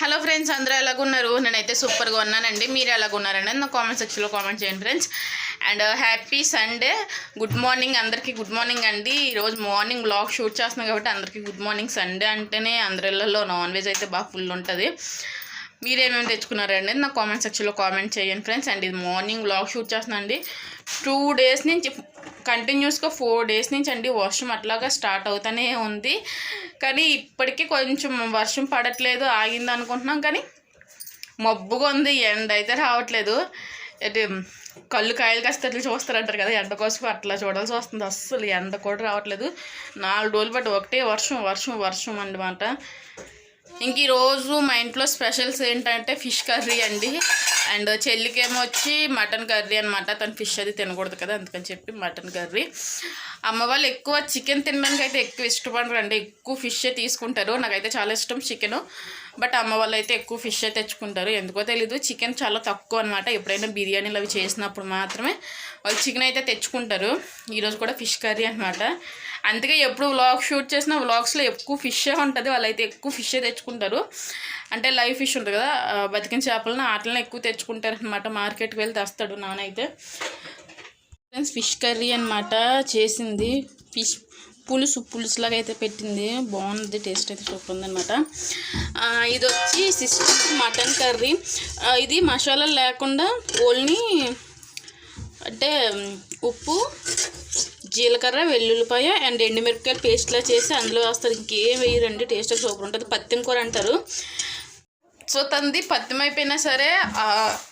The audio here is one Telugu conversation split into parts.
హలో ఫ్రెండ్స్ అందరూ ఎలాగున్నారు? నేనైతే సూపర్గా ఉన్నానండి. మీరు ఎలాగున్నారండి నా కామెంట్ సెక్షన్లో కామెంట్ చేయండి friends. And happy Sunday good morning అందరికీ గుడ్ మార్నింగ్ అండి. ఈరోజు మార్నింగ్ బ్లాగ్ షూట్ చేస్తున్నాం కాబట్టి అందరికీ గుడ్ మార్నింగ్ సండే అంటేనే అందరిలో నాన్ వెజ్ అయితే బాగా ఫుల్ ఉంటుంది. మీరేమేమి తెచ్చుకున్నారండి నా కామెంట్ సెక్షన్లో కామెంట్ చేయండి ఫ్రెండ్స్ అండ్ ఇది మార్నింగ్ బ్లాగ్ షూట్ చేస్తున్నాను టూ డేస్ నుంచి కంటిన్యూస్గా ఫోర్ డేస్ నుంచి అండి వర్షం అట్లాగా స్టార్ట్ అవుతూనే ఉంది. కానీ ఇప్పటికీ కొంచెం వర్షం పడట్లేదు ఆగింది అనుకుంటున్నాం. కానీ మబ్బుగా ఉంది ఎండ అయితే రావట్లేదు. అంటే కళ్ళు కాయలు కష్టట్లు చూస్తారంటారు కదా ఎండ కోసం అట్లా చూడాల్సి వస్తుంది. అస్సలు ఎండ కూడా రావట్లేదు. నాలుగు రోజులు బట్టి ఒకటే వర్షం వర్షం వర్షం అన్నమాట. ఇంక ఈరోజు మా ఇంట్లో స్పెషల్స్ ఏంటంటే ఫిష్ కర్రీ అండి. అండ్ చెల్లికేమో వచ్చి మటన్ కర్రీ అనమాట తను ఫిష్ అది తినకూడదు కదా అందుకని చెప్పి మటన్ కర్రీ. అమ్మ వాళ్ళు ఎక్కువ చికెన్ తినడానికి అయితే ఎక్కువ ఇష్టపడరు అండి. ఎక్కువ ఫిష్ తీసుకుంటారు. నాకైతే చాలా ఇష్టం చికెన్. బట్ అమ్మ వాళ్ళు అయితే ఎక్కువ ఫిష్ తెచ్చుకుంటారు. ఎందుకో తెలీదు. చికెన్ చాలా తక్కువ అనమాట ఎప్పుడైనా బిర్యానీలు అవి చేసినప్పుడు మాత్రమే వాళ్ళు చికెన్ అయితే తెచ్చుకుంటారు. ఈరోజు కూడా ఫిష్ కర్రీ అనమాట అందుకే ఎప్పుడు వ్లాగ్ షూట్ చేసిన వ్లాగ్స్లో ఎక్కువ ఫిషే ఉంటుంది. వాళ్ళైతే ఎక్కువ ఫిషే తెచ్చుకుంటారు. అంటే లైవ్ ఫిష్ ఉంటుంది కదా బతికిన చేపలను ఆటలను ఎక్కువ తెచ్చు అనమాట మార్కెట్కి వెళ్ళి తెస్తాడు నానైతే ఫ్రెండ్స్ ఫిష్ కర్రీ అనమాట చేసింది. ఫిష్ పులుసు పులుసులాగా అయితే పెట్టింది. బాగుంది టేస్ట్ అయితే సూపర్ ఉందనమాట ఇది వచ్చి సిస్టమ్ మటన్ కర్రీ ఇది మసాలా లేకుండా ఓన్లీ అంటే ఉప్పు జీలకర్ర వెల్లుల్లిపాయ అండ్ ఎండుమిరపకాయలు పేస్ట్లా చేసి అందులో వస్తారు. ఇంకేం వేయరండి టేస్ట్ అయితే సూపర్ ఉంటుంది. పత్తిం కూర అంటారు. సో తనది పత్యం అయిపోయినా సరే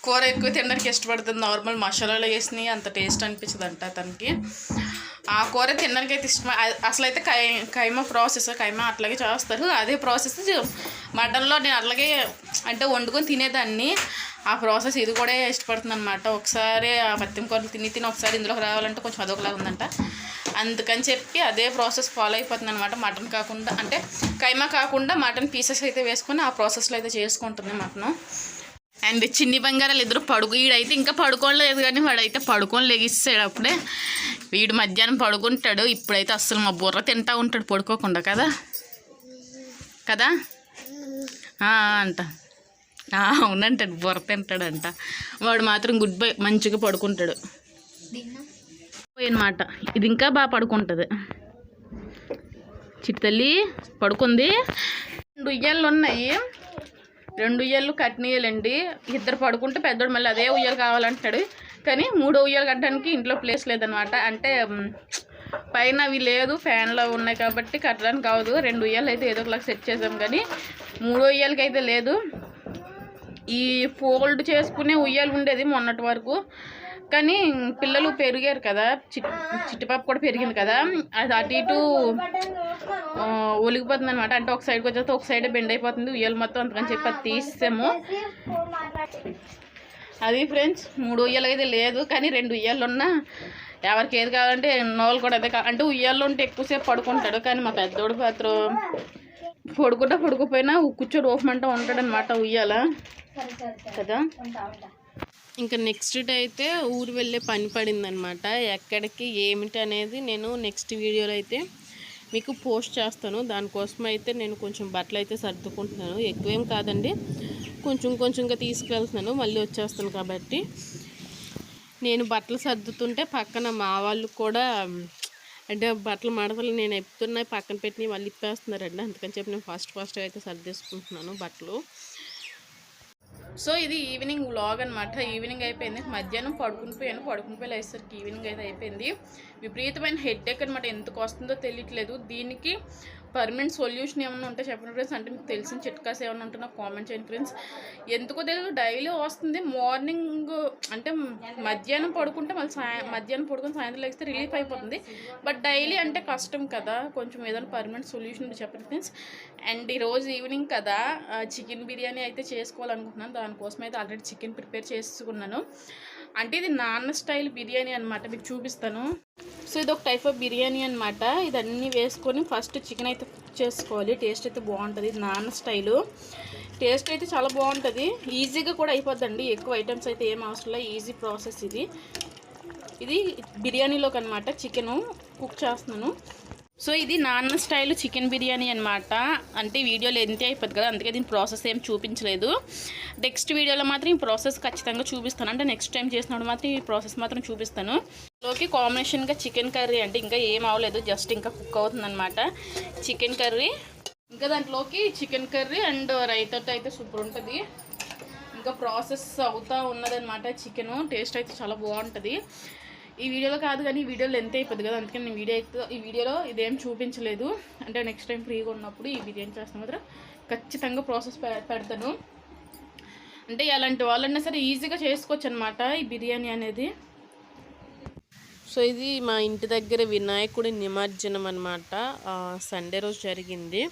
కూర ఎక్కువ తినడానికి ఇష్టపడుతుంది. నార్మల్ మసాలాలు వేసినాయి అంత టేస్ట్ అనిపించదు అంట తనకి ఆ కూర తినడానికి అయితే ఇష్టం అసలు అయితే కై కైమ ప్రాసెస్ కైమ అట్లాగే చేస్తారు. అదే ప్రాసెస్ మటన్లో నేను అట్లాగే అంటే వండుకొని తినేదాన్ని. ఆ ప్రాసెస్ ఇది కూడా ఇష్టపడుతుంది అనమాట ఒకసారి ఆ పత్యం కూరలు తిని తిని ఒకసారి ఇందులోకి రావాలంటే కొంచెం అదొకలాగా ఉందంట అందుకని చెప్పి అదే ప్రాసెస్ ఫాలో అయిపోతుంది అనమాట మటన్ కాకుండా అంటే కైమా కాకుండా మటన్ పీసెస్ అయితే వేసుకొని ఆ ప్రాసెస్లో అయితే చేసుకుంటుంది మటన్. అండ్ చిన్ని బంగారాలు ఇద్దరు పడుకు వీడైతే ఇంకా పడుకోలేదు కానీ వాడైతే పడుకొని లెగిస్తాడు అప్పుడే. వీడు మధ్యాహ్నం పడుకుంటాడు. ఇప్పుడైతే అస్సలు మా బుర్ర తింటా ఉంటాడు పడుకోకుండా కదా? కదా? అంట. అవునంటాడు. బుర్ర తింటాడంట. వాడు మాత్రం గుడ్ బై మంచిగా పడుకుంటాడు. అనమాట ఇది ఇంకా బాగా పడుకుంటుంది. చిట్టల్లి పడుకుంది. రెండు ఉయ్యాలు ఉన్నాయి. రెండు ఉయ్యాలు కట్నీయాలండి ఇద్దరు పడుకుంటే పెద్దోడు మళ్ళీ అదే ఉయ్యాలు కావాలంటాడు కానీ మూడో ఉయ్యాలు కట్టడానికి ఇంట్లో ప్లేస్ లేదనమాట. అంటే పైన అవి లేదు ఫ్యాన్లో ఉన్నాయి కాబట్టి కట్టడానికి కావదు. రెండు ఉయ్యాలు అయితే ఏదో ఒకలాగా సెట్ చేసాం కానీ మూడో ఉయ్యాలకి అయితే లేదు. ఈ ఫోల్డ్ చేసుకునే ఉయ్యాలు ఉండేది మొన్నటి వరకు. కానీ పిల్లలు పెరిగారు కదా. చిట్ చిట్టుపాప కూడా పెరిగింది కదా. అది అటు ఇటు ఒలిగిపోతుంది అనమాట అంటే ఒక సైడ్కి వచ్చేస్తే ఒక సైడే బెండ్ అయిపోతుంది. ఉయ్యాలు మొత్తం అందుకని చెప్పి అది తీసాము అది ఫ్రెండ్స్ మూడు ఉయ్యాలు అయితే లేదు. కానీ రెండు ఉయ్యాలు ఉన్నా ఎవరికి ఏది కావాలంటే నోలు కూడా అదే కాదు అంటే ఉయ్యాల్లో ఉంటే ఎక్కువసేపు పడుకుంటాడు. కానీ మా పెద్దోడు మాత్రం పడుకుంటా పడుకుపోయినా కూర్చోడు ఓపమంటా ఉంటాడనమాట ఉయ్యాల. కదా? ఇంకా నెక్స్ట్ డే అయితే ఊరు వెళ్ళే పని పడిందనమాట ఎక్కడికి ఏమిటి అనేది నేను నెక్స్ట్ వీడియోలో అయితే మీకు పోస్ట్ చేస్తాను. దానికోసం అయితే నేను కొంచెం బట్టలు అయితే సర్దుకుంటున్నాను. ఎక్కువేం కాదండి. కొంచెం కొంచెంగా తీసుకెళ్తున్నాను మళ్ళీ వచ్చేస్తాను కాబట్టి. నేను బట్టలు సర్దుతుంటే పక్కన మా వాళ్ళు కూడా అంటే బట్టలు మడతలు నేను ఎప్పుతున్నాయి పక్కన పెట్టి వాళ్ళు ఇప్పేస్తున్నారండి. అందుకని చెప్పి నేను ఫస్ట్ ఫస్ట్ అయితే సర్దేసుకుంటున్నాను బట్టలు. సో ఇది ఈవినింగ్ వ్లాగ్ అనమాట ఈవినింగ్ అయిపోయింది. మధ్యాహ్నం పడుకుని పోయాను. పడుకుని పోయి లేసరికి ఈవినింగ్ అయితే అయిపోయింది. విపరీతమైన హెడ్ ఎక్ అనమాట ఎందుకు వస్తుందో తెలియట్లేదు. దీనికి పర్మనెంట్ సొల్యూషన్ ఏమైనా ఉంటే చెప్పండి ఫ్రెండ్స్. అంటే మీకు తెలిసిన చిట్కాస్ ఏమైనా ఉంటే నాకు కామెంట్ చేయండి ఫ్రెండ్స్. ఎందుకో తెలియదు డైలీ వస్తుంది. మార్నింగ్ అంటే మధ్యాహ్నం పడుకుంటే మళ్ళీ సాయం మధ్యాహ్నం పడుకుని సాయంత్రం లేస్తే రిలీఫ్ అయిపోతుంది. బట్ డైలీ అంటే కష్టం కదా. కొంచెం ఏదైనా పర్మనెంట్ సొల్యూషన్ ఉంటే చెప్పండి ఫ్రెండ్స్. అండ్ ఈరోజు ఈవినింగ్ కదా చికెన్ బిర్యానీ అయితే చేసుకోవాలనుకుంటున్నాను. దానికోసం అయితే ఆల్రెడీ చికెన్ ప్రిపేర్ చేసుకున్నాను. అంటే ఇది నాన్న స్టైల్ బిర్యానీ అనమాట మీకు చూపిస్తాను. సో ఇది ఒక టైప్ ఆఫ్ బిర్యానీ అనమాట ఇదన్నీ వేసుకొని ఫస్ట్ చికెన్ అయితే కుక్ చేసుకోవాలి. టేస్ట్ అయితే బాగుంటుంది. ఇది నాన్న స్టైలు. టేస్ట్ అయితే చాలా బాగుంటుంది. ఈజీగా కూడా అయిపోద్దండి. ఎక్కువ ఐటమ్స్ అయితే ఏం అవసరం లేదు. ఈజీ ప్రాసెస్ ఇది. ఇది బిర్యానీలోకి అనమాట చికెను కుక్ చేస్తున్నాను. సో ఇది నాన్న స్టైల్ చికెన్ బిర్యానీ అనమాట అంటే వీడియోలో ఎంతే అయిపోద్ది కదా అందుకే దీని ప్రాసెస్ ఏం చూపించలేదు. నెక్స్ట్ వీడియోలో మాత్రం ఈ ప్రాసెస్ ఖచ్చితంగా చూపిస్తాను. అంటే నెక్స్ట్ టైం చేసినప్పుడు మాత్రం ఈ ప్రాసెస్ మాత్రం చూపిస్తాను. లోకి కాంబినేషన్గా చికెన్ కర్రీ అంటే ఇంకా ఏం అవ్వలేదు జస్ట్ ఇంకా కుక్ అవుతుందన్నమాట. చికెన్ కర్రీ ఇంకా దాంట్లోకి చికెన్ కర్రీ అండ్ రైతాతో అయితే సూపర్ ఉంటుంది. ఇంకా ప్రాసెస్ అవుతూ ఉన్నదన్నమాట చికెను టేస్ట్ అయితే చాలా బాగుంటుంది. ఈ వీడియోలో కాదు కానీ ఈ వీడియోలో ఎంత అయిపోద్ది కదా అందుకని నేను వీడియో అయితే ఈ వీడియోలో ఇదేం చూపించలేదు. అంటే నెక్స్ట్ టైం ఫ్రీగా ఉన్నప్పుడు ఈ బిర్యానీ చేస్తాను మాత్రం ఖచ్చితంగా ప్రాసెస్ పెడతాను. అంటే ఎలాంటి వాళ్ళైనా సరే ఈజీగా చేసుకోవచ్చు అనమాట ఈ బిర్యానీ అనేది. సో ఇది మా ఇంటి దగ్గర వినాయకుడి నిమజ్జనం అనమాట సండే రోజు జరిగింది.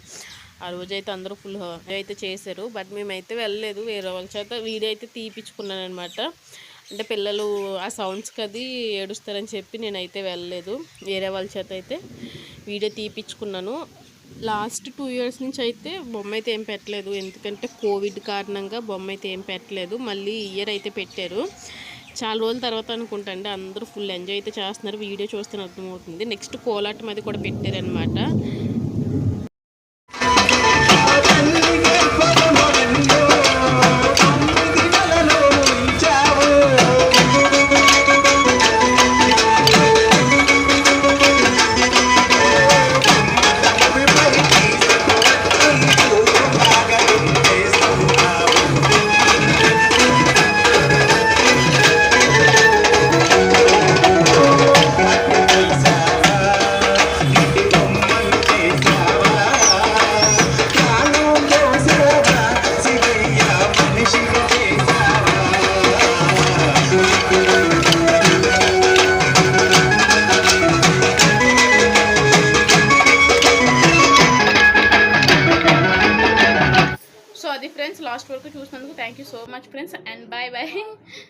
ఆ రోజైతే అందరూ ఫుల్ అయితే చేశారు. బట్ మేమైతే వెళ్ళలేదు. వేరే వాళ్ళ చేత వీడియో అయితే తీపిచ్చుకున్నాను అనమాట అంటే పిల్లలు ఆ సౌండ్స్కి అది ఏడుస్తారని చెప్పి నేనైతే వెళ్ళలేదు. వేరే వాళ్ళ చేత అయితే వీడియో తీపిచ్చుకున్నాను. లాస్ట్ టూ ఇయర్స్ నుంచి అయితే బొమ్మ అయితే ఏం పెట్టలేదు. ఎందుకంటే కోవిడ్ కారణంగా బొమ్మ అయితే ఏం పెట్టలేదు. మళ్ళీ ఇయర్ అయితే పెట్టారు. చాలా రోజుల తర్వాత అనుకుంటా అండి. అందరూ ఫుల్ ఎంజాయ్ అయితే చేస్తున్నారు. వీడియో చూస్తే అర్థమవుతుంది. నెక్స్ట్ కోలాటం అది కూడా పెట్టారనమాట